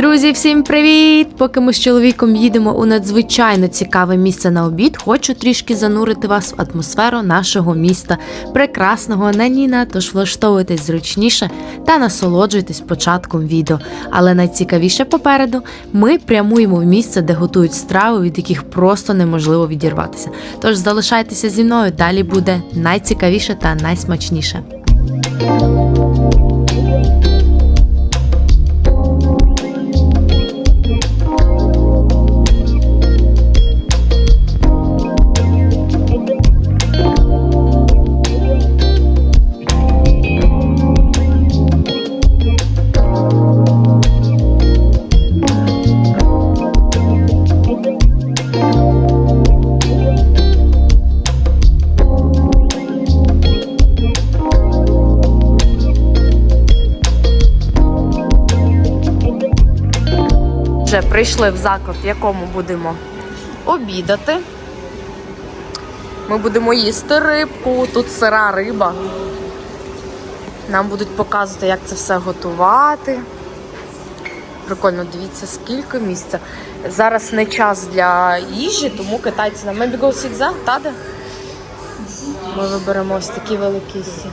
Друзі, всім привіт! Поки ми з чоловіком їдемо у надзвичайно цікаве місце на обід, хочу трішки занурити вас в атмосферу нашого міста, прекрасного Наніна. Тож влаштовуйтесь зручніше та насолоджуйтесь початком відео. Але найцікавіше попереду ми прямуємо в місце, де готують страви, від яких просто неможливо відірватися. Тож залишайтеся зі мною, далі буде найцікавіше та найсмачніше. Прийшли в заклад, в якому будемо обідати. Ми будемо їсти рибку, тут сира риба. Нам будуть показувати, як це все готувати. Прикольно, дивіться, скільки місця. Зараз не час для їжі, тому китайці нам maybe go сікза, таде? Ми виберемо ось такий великий сів.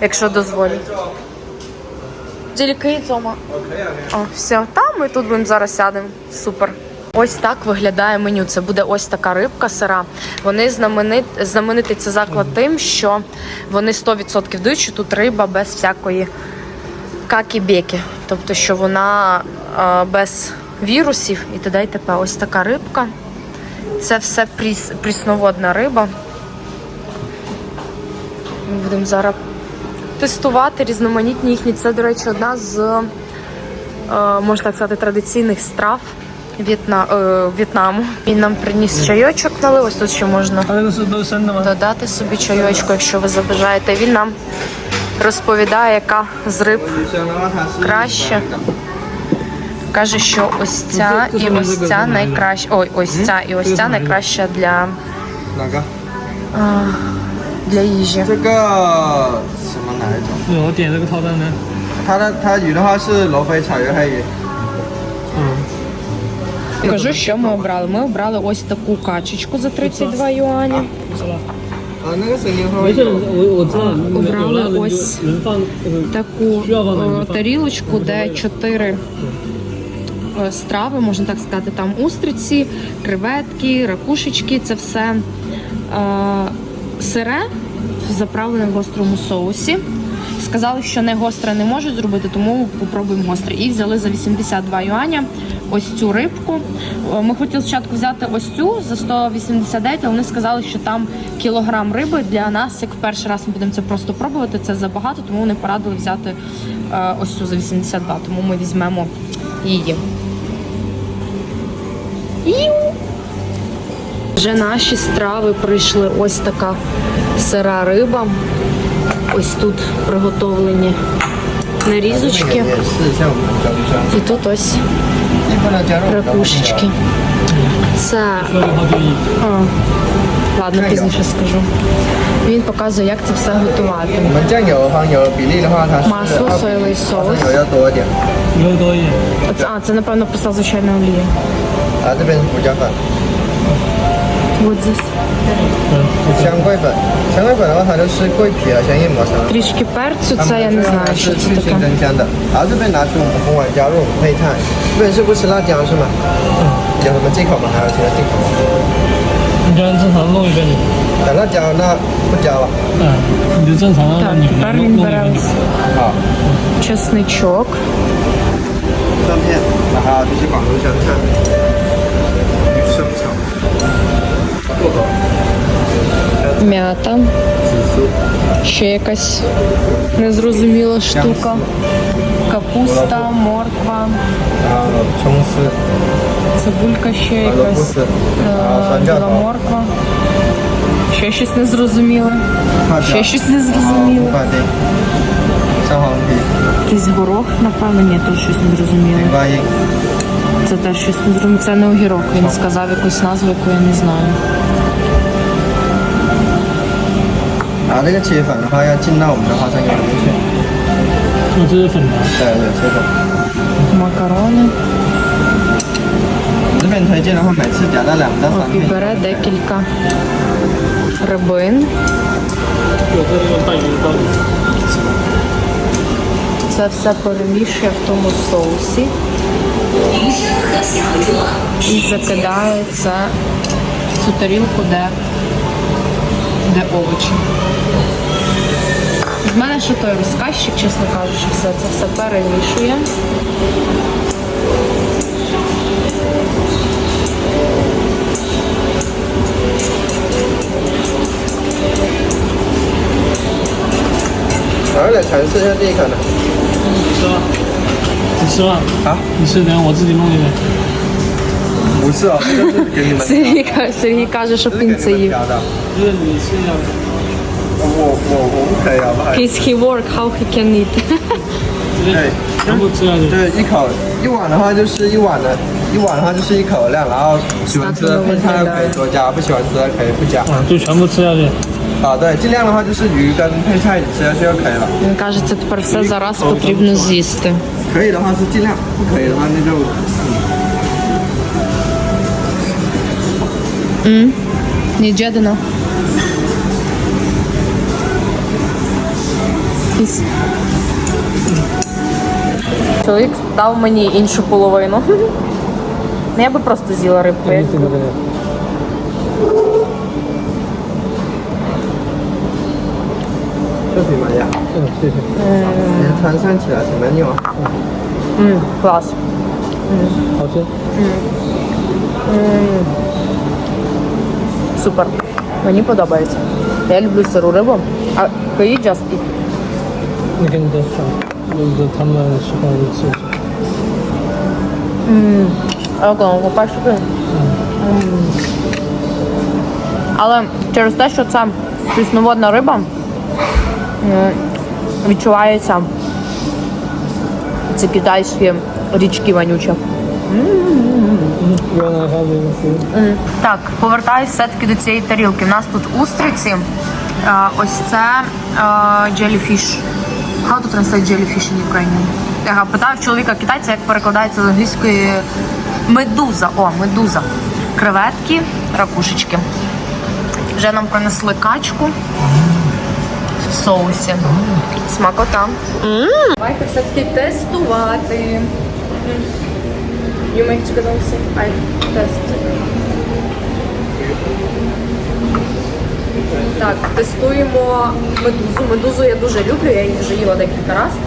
Якщо дозволять. Тільки цьому. О, все, там ми тут будемо зараз сядемо. Супер. Ось так виглядає меню. Це буде ось така рибка сира. Вони знаменит, знаменитий це заклад тим, що вони 100% дають, що тут риба без всякої какі-беки. Тобто, що вона е, без вірусів і т.д. і т.п. Ось така рибка. Це все пріс, прісноводна риба. Ми будемо зараз тестувати різноманітні їхні. Це, до речі, одна з, е, можна так сказати, традиційних страв В'єтна... Е, В'єтнаму. Він нам приніс чайочок, налив. Ось тут ще можна додати собі чайочку, якщо ви забажаєте. Він нам розповідає, яка з риб краще. Каже, що ось ця і ось ця найкраща. Ой, ось ця і ось ця найкраща для для їжі. Це Кажу, що ми обрали. Ми обрали ось таку качечку за 32 юані. Обрали ось таку тарілочку, де чотири е, страви, можна так сказати, там устриці, креветки, ракушечки. Це все е, сире, заправлене в гострому соусі. Сказали, що не гостре не можуть зробити, тому попробуємо гостре. І взяли за 82 юаня ось цю рибку. Е, Ми хотіли спочатку взяти ось цю за 189, але вони сказали, що там кілограм риби для нас, як в перший раз ми будемо це просто пробувати, це забагато, тому вони порадили взяти е, ось цю за 82, тому ми візьмемо її. Іу! Вже наші страви прийшли. Ось така сира риба. Ось тут приготовлені нарізочки. І тут ось ракушечки. Це О. Ладно, пізніше скажу. Він показує, як це все готувати. Масло, соєвий соус. А це, напевно, просто звичайна олія. 啊，这边是胡椒粉、 От здесь. 嗯，香桂粉，香桂粉的话它就是桂皮和香叶磨成的。 Трішки перцю, 它 це я 们 не 这样 знаю, 呢 що 是 це 去腥 таке. 增香的，然后这边拿出我们红碗加入我们配菜，这边是不吃辣椒是吗？有什么忌口吗？还有其他忌口吗？你刚刚正常弄一个你，打辣椒那不加了。嗯，你就正常让 Так, 你 тепер 弄 він 弄一 бере 个你 ось。好， чесничок. 蒜片，然后这是广东香菜，鱼生炒，豆豆， М'ята. Ще якась незрозуміла штука. Капуста, морква. Цибулька ще якась. Е, Біла морква. Ще щось незрозуміле. Ще щось незрозуміле. Якийсь горох, напевно, ні, то щось незрозуміле. Це теж щось незрозуміле. Це не огірок. Він сказав якусь назву, яку я не знаю. 拿这个切粉的话，要进到我们的花生油里面去。哦，这是粉吗？对对，切粉。马卡龙呢？我们这边推荐的话，每次夹到两到三片。Бере декілька рибин. Це все перемішує в тому соусі і закидає це в цю тарілку, де де овочі. В мене ще той розказчик, чесно кажучи, все це все перемішує.好，来尝试一下这一口呢。你吃吗？你吃吗？好，你吃，等下我自己弄一点。 Сергій, ка- Сергій каже, щоб 这是给 він 你 це 们 їв. 挑的。就是你吃一下。我我我不可以，好不好？ He's he work, how he can eat. 直接对全部吃下去。对，一口一碗的话就是一碗的，一碗的话就是一口量，然后喜欢吃的配菜可以多加，不喜欢吃的可以不加。啊，就全部吃下去。啊，对，尽量的话就是鱼跟配菜你吃下去就可以了。 Він каже, це тепер все зараз потрібно з'їсти. 可以的话是尽量，不可以的话那就 Mm. Неджедено. Піс. Чоловік дав мені іншу половину. Ну, я би просто з'їла рибку. Клас. М. Супер. Мені подобається. Я люблю сиру рибу. А поїдь just eat. You can Але через те, що це прісноводна риба, ну, відчувається ці китайські річки вонючі. Е, так, повертаюся все-таки до цієї тарілки. У нас тут устриці. Е, ось це е, jellyfish. How to translate jellyfish in Ukrainian? Я питав чоловіка китайця, як перекладається з англійської медуза. О, медуза. Креветки, ракушечки. Вже нам принесли качку в соусі. Смакота. Давайте все-таки тестувати. You make chicken also? I test. Так, тестуємо медузу. Медузу я дуже люблю, я її вже їла декілька разів.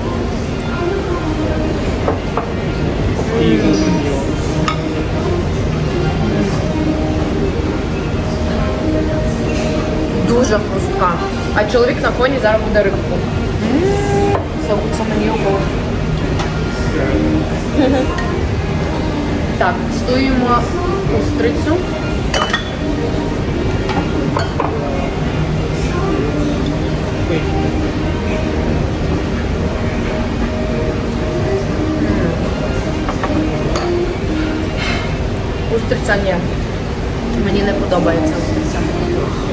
Дуже хрустка. А чоловік на фоні зараз буде рибку. Це, мені обох. Так, тестуємо устрицю. Устриця ні. Мені не подобається устриця.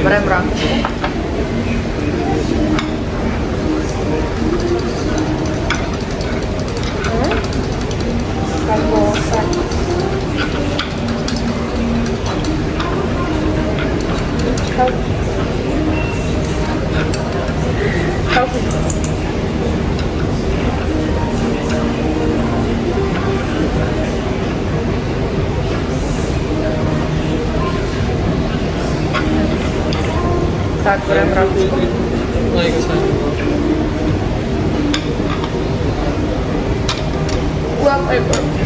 Беремо ракушку. Так, беремо তারপরে আমরা I.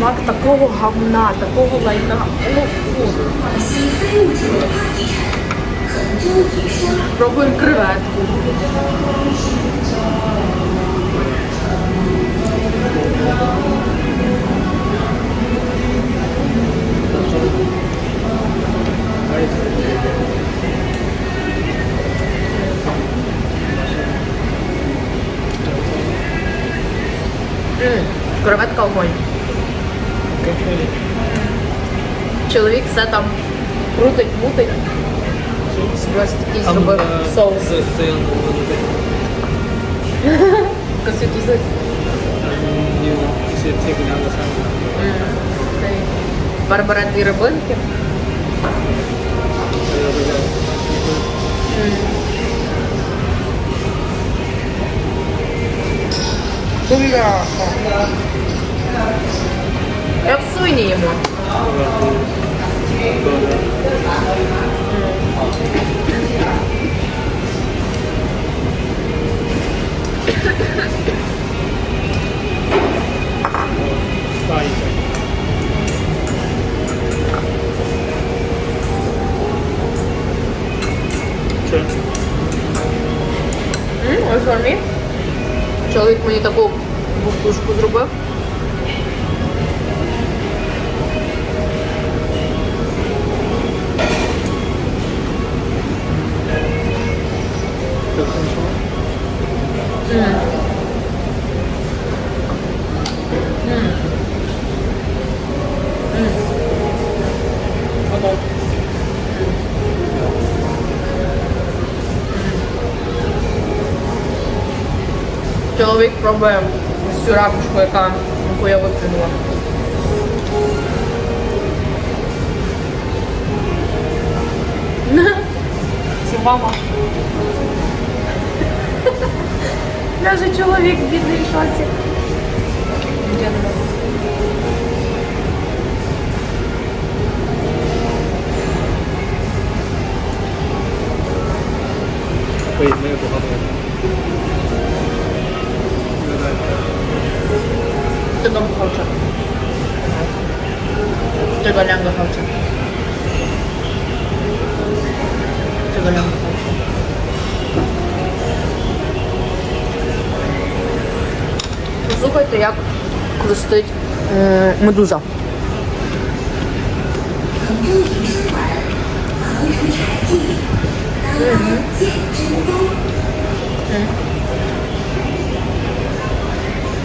смак такого гавна, такого лайна. Ну. Пробуємо креветку. Чоловік все там крутить, мутить. Ось такий Там зробив е, соус. це- це я не буду Косвітузик. Ні, це тільки не саме. Тепер бере дві рибинки. Бляха. Як свині їмо. Чоловік мені таку бухтушку зробив. Чоловік пробує всю ракушку, яка яку я викинула. Це мама. Даже чоловік бідний в шоці. Я не можу. 뜨거운 가오차 뜨거운 거 가오차 뜨거운 거 가오차 Послухайте, як крустить е, медуза.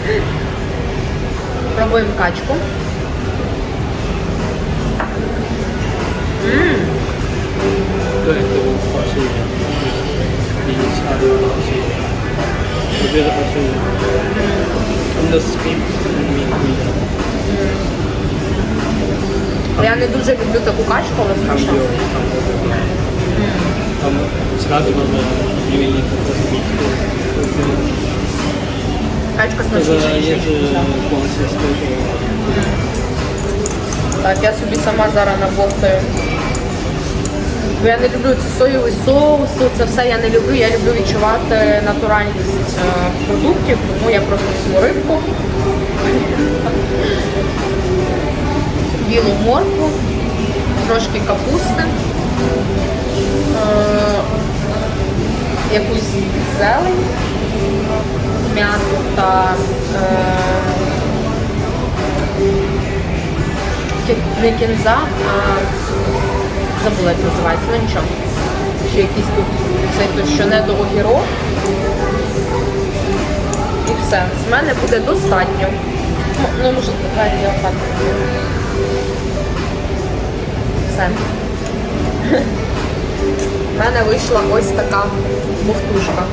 Mm-hmm. Пробуємо качку. Я не дуже люблю таку качку, але страшно. Там сразу надо не качка смачніша. ніж Так, я собі сама зараз набовтаю. Я не люблю цю соєвий соус, це все я не люблю. Я люблю відчувати натуральність е, продуктів, тому я просто візьму рибку, білу моркву, трошки капусти, е, якусь зелень м'яту та е, не кінза, а забула, як називається, ну нічого. Ще якийсь тут цей то, що не до огірок. І все. З мене буде достатньо. Ну, Ну, може, давай я так. Все. У мене вийшла ось така мовтушка.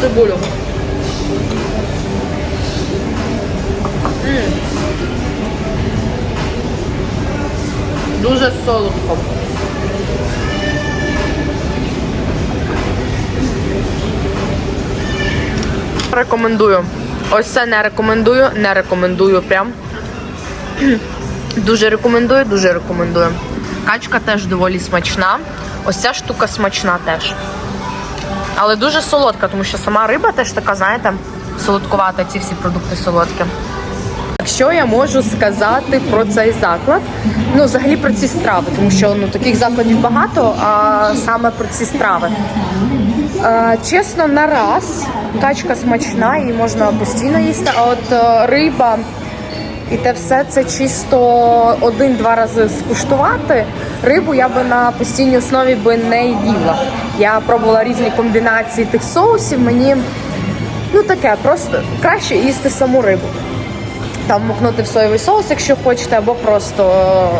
Цибулю. М. Дуже солодко. Рекомендую. Ось це не рекомендую, не рекомендую прям. Дуже рекомендую, дуже рекомендую. Качка теж доволі смачна. Ось ця штука смачна теж. Але дуже солодка, тому що сама риба теж така, знаєте, солодкувата, ці всі продукти солодкі. Що я можу сказати про цей заклад? Ну, взагалі про ці страви, тому що ну, таких закладів багато, а саме про ці страви. Е, чесно, на раз качка смачна, її можна постійно їсти, а от е, риба І те все це чисто один-два рази скуштувати. Рибу я би на постійній основі би не їла. Я пробувала різні комбінації тих соусів. Мені ну таке, просто краще їсти саму рибу. Там мокнути в соєвий соус, якщо хочете, або просто е,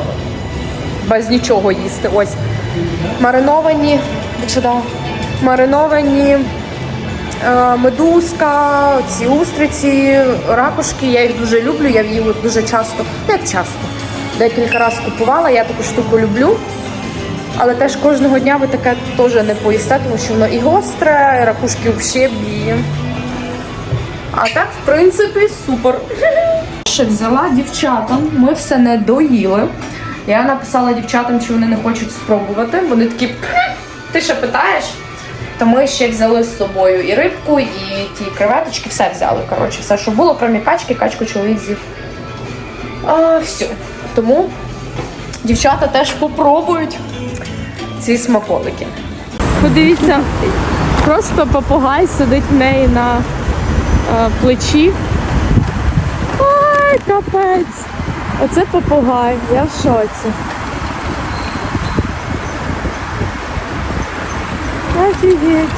без нічого їсти. Ось мариновані, да, мариновані медузка, ці устриці, ракушки. Я їх дуже люблю, я їм їх дуже часто, ну як часто. Декілька разів купувала, я таку штуку люблю. Але теж кожного дня ви таке теж не поїсте, тому що воно і гостре, і ракушки взагалі б'є. А так, в принципі, супер. Ще взяла дівчатам, ми все не доїли. Я написала дівчатам, чи вони не хочуть спробувати. Вони такі, ти ще питаєш? То ми ще взяли з собою і рибку, і ті креветочки, все взяли. Коротше, все, що було, крім качки, качку чоловік з'їв. А, все. Тому дівчата теж попробують ці смаколики. Подивіться, просто попугай сидить в неї на е, плечі. Ой, капець. Оце попугай, я в шоці. Офігеть.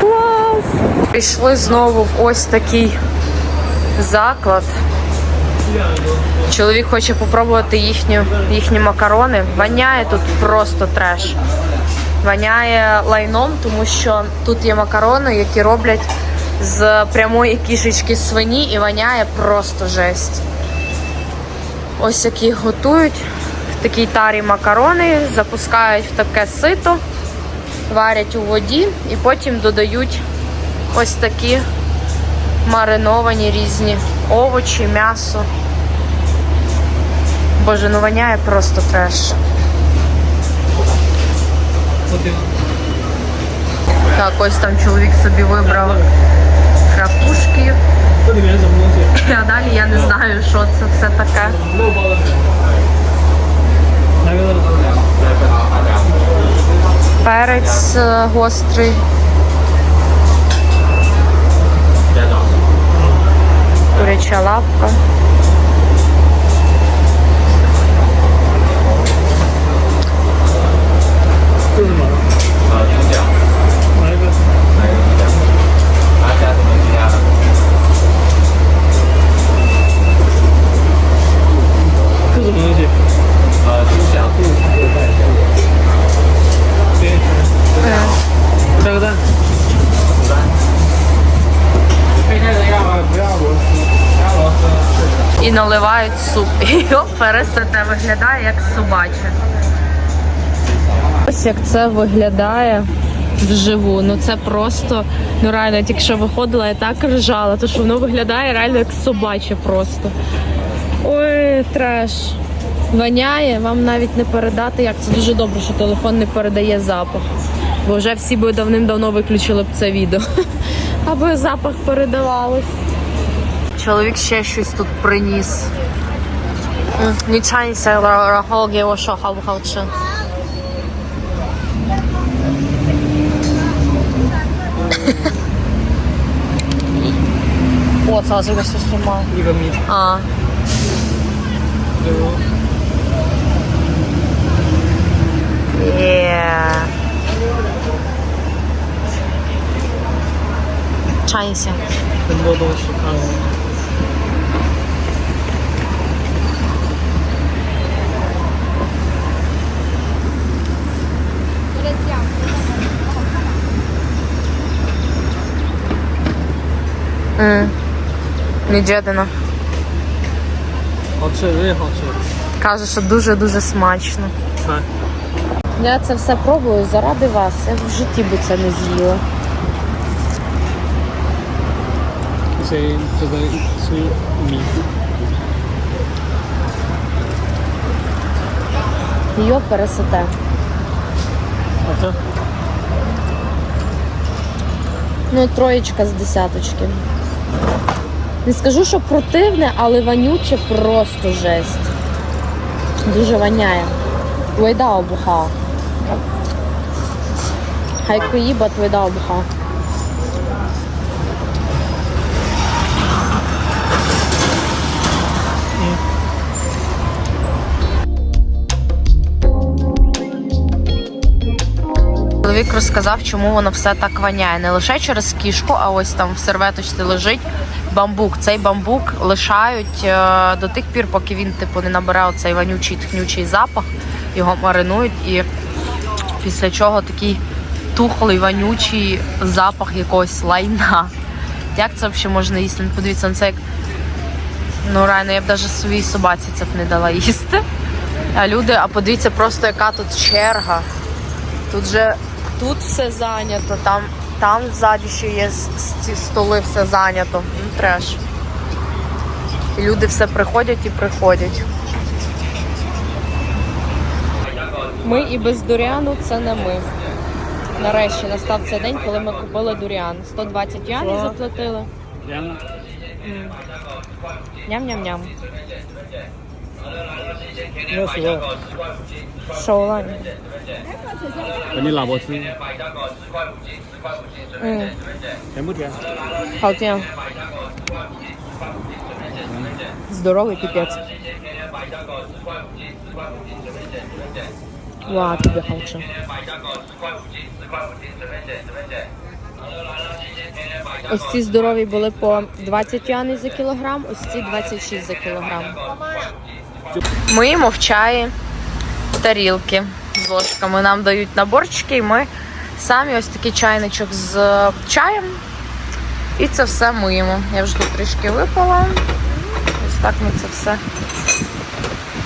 Клас! Прийшли знову в ось такий заклад. Чоловік хоче попробувати їхню, їхні макарони. Воняє тут просто треш. Воняє лайном, тому що тут є макарони, які роблять з прямої кішечки свині і воняє просто жесть. Ось які готують такій тарі макарони, запускають в таке сито, варять у воді і потім додають ось такі мариновані різні овочі, м'ясо. Боже, ну воняє просто треш. Так, ось там чоловік собі вибрав мною. а далі я не знаю, що це все таке. Перець е, гострий. Куряча лапка. І виглядає як собаче. Ось як це виглядає вживу. Ну це просто, ну реально, тільки що виходила, я так ржала, тому що воно виглядає реально як собаче просто. Ой, треш. Воняє, вам навіть не передати, як це дуже добре, що телефон не передає запах. Бо вже всі би давним-давно виключили б це відео. Аби запах передавалось. Чоловік ще щось тут приніс. 嗯，你尝一下，然然后给我说好不好吃。我操，这个是什么？一个米。啊，耶！尝一下。很多东西看。Неджедина. Очевидно, очевидно. Каже, що дуже-дуже смачно. Так. Я це все пробую заради вас. Я в житті би це не з'їла. Це мій. Йо пересете. А? Ну, троєчка з десяточки. Не скажу, що противне, але вонюче просто жесть. Дуже воняє. Твойда обуха. Хай коїба, твойда обуха. Чоловік розказав, чому воно все так воняє. Не лише через кішку, а ось там в серветочці лежить бамбук. Цей бамбук лишають е, до тих пір, поки він типу не набере оцей вонючий тхнючий запах. Його маринують і після чого такий тухлий, вонючий запах якогось лайна. Як це взагалі можна їсти? Ну, Подивіться, на це як. Ну, реально, я б навіть своїй собаці це б не дала їсти. А люди, а подивіться просто, яка тут черга. Тут же тут все зайнято, там, там ззаді ще є ці столи, все зайнято. Ну, треш. І люди все приходять і приходять. Ми і без дуріану це не ми. Нарешті настав цей день, коли ми купили дуріан. 120 юанів заплатили. Ням-ням-ням. 六十二。 Шоулань. 等你老婆吃， М, 甜不甜？ Халтія. Здоровий піпець. Ва, тобі халче. Ось ці здорові були по 20 юаней за кілограм, ось ці 26 за кілограм. Миємо в чаї тарілки з ложками. Нам дають наборчики, і ми самі ось такий чайничок з чаєм. І це все миємо. Я вже тут трішки випала. Ось так ми це все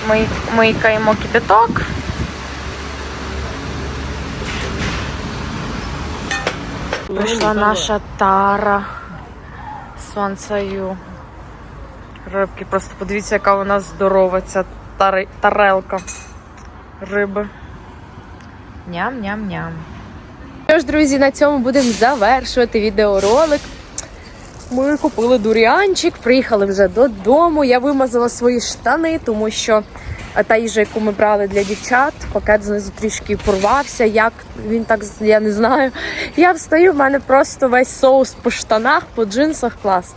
ми, мийкаємо кипяток. Прийшла наша тара сванцаю. Рибки, просто подивіться, яка у нас здорова ця тари- тарелка риби. Ням-ням-ням. Що ж, друзі, на цьому будемо завершувати відеоролик. Ми купили дуріанчик, приїхали вже додому. Я вимазала свої штани, тому що е, та їжа, яку ми брали для дівчат, пакет знизу трішки порвався. Як він так я не знаю. Я встаю, в мене просто весь соус по штанах, по джинсах клас.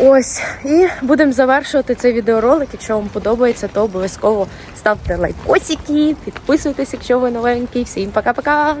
Ось, і будемо завершувати цей відеоролик. Якщо вам подобається, то обов'язково ставте лайкосики, підписуйтесь, якщо ви новенький. Всім пока-пока!